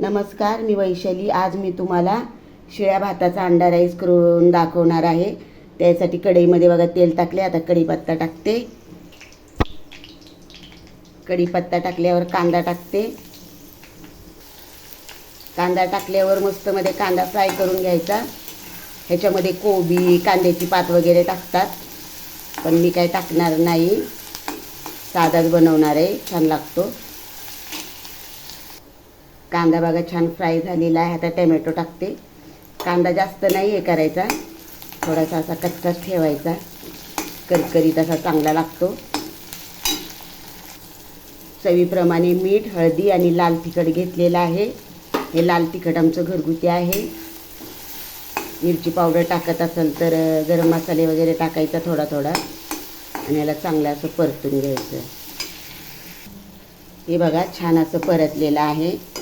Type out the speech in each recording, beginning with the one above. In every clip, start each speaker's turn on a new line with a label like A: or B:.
A: नमस्कार मी वैशाली. आज मी तुम्हाला शिळ्या भाताचा अंडा राईस करून दाखवणार आहे. त्यासाठी कढईमध्ये बघा तेल टाकले. आता कढीपत्ता टाकते. कढीपत्ता टाकल्यावर कांदा टाकते. कांदा टाकल्यावर मस्त मध्ये कांदा फ्राय करून घ्यायचा. ह्याच्यामध्ये कोबी कांद्याची पात वगैरे टाकतात. पण मी काय टाकणार नाही. साधाच बनवणार आहे. छान लागतो. कांदा बघा छान फ्राय झालेला आहे. आता टोमॅटो टाकते. कांदा जास्त नाही हे करायचा. थोडासा असा कच्चाच ठेवायचा. करकरीत असा चांगला लागतो. चवीप्रमाणे मीठ हळदी आणि लाल तिखट घेतलेलं आहे. हे लाल तिखट आमचं घरगुती आहे. मिरची पावडर टाकत असेल तर गरम मसाले वगैरे टाकायचा थोडा थोडा. आणि याला चांगलं असं परतून घ्यायचं. हे बघा छान असं परतलेलं आहे.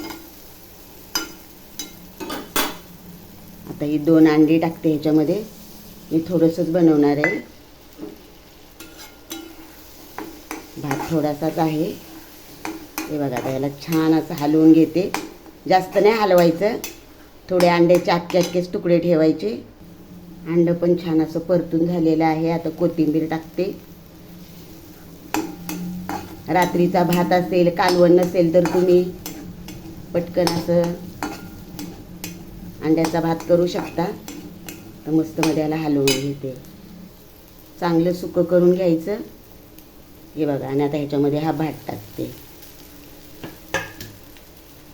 A: आता ही दोन अंडी टाकते ह्याच्यामध्ये. मी थोडंसंच बनवणार आहे. भात थोडासाच आहे. हे बघा आता याला छान असं हलवून घेते. जास्त नाही हलवायचं. थोडे अंड्याचे अख्खे अख्खेच तुकडे ठेवायचे. अंडं पण छान असं परतून झालेलं आहे. आता कोथिंबीर टाकते. रात्रीचा भात असेल कालवण नसेल तर तुम्ही पटकन असं अंड्याचा भात करू शकता. तर मस्त मध्ये याला हलवून घेते. चांगलं सुकं करून घ्यायचं. हे बघा आणि आता ह्याच्यामध्ये हा भात टाकते.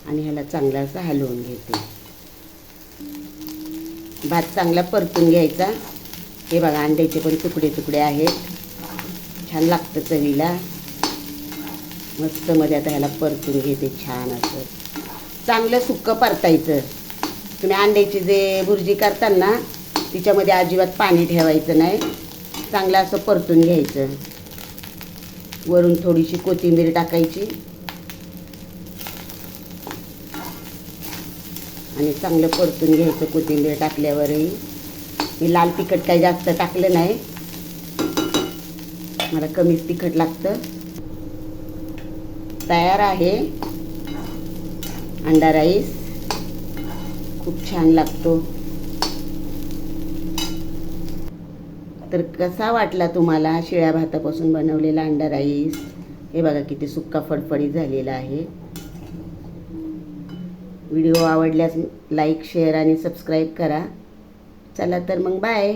A: आणि ह्याला चांगला असं हलवून घेते. भात चांगला परतून घ्यायचा. हे बघा अंड्याचे पण तुकडे तुकडे आहेत. छान लागतं चवीला. मस्त मध्ये आता ह्याला परतून घेते छान असं. चांगलं सुक्कं परतायचं. तुम्ही अंड्याची जे भुर्जी करताल ना तिच्यामध्ये अजिबात पाणी ठेवायचं नाही. चांगलं असं परतून घ्यायचं. वरून थोडीशी कोथिंबीर टाकायची. आणि चांगलं परतून घ्यायचं कोथिंबीर टाकल्यावरही. मी लाल तिखट काही जास्त टाकलं नाही. मला कमीच तिखट लागतं. तयार आहे. अंडा राईस. खूप छान लागतो. तर कसा वाटला तुम्हाला शिळ्या भातापासून बनवलेला अंडा राईस? हे बघा किती सुक्का फडफडीत झालेला आहे. व्हिडिओ आवडल्यास लाईक शेअर आणि सबस्क्राईब करा. चला तर मग बाय.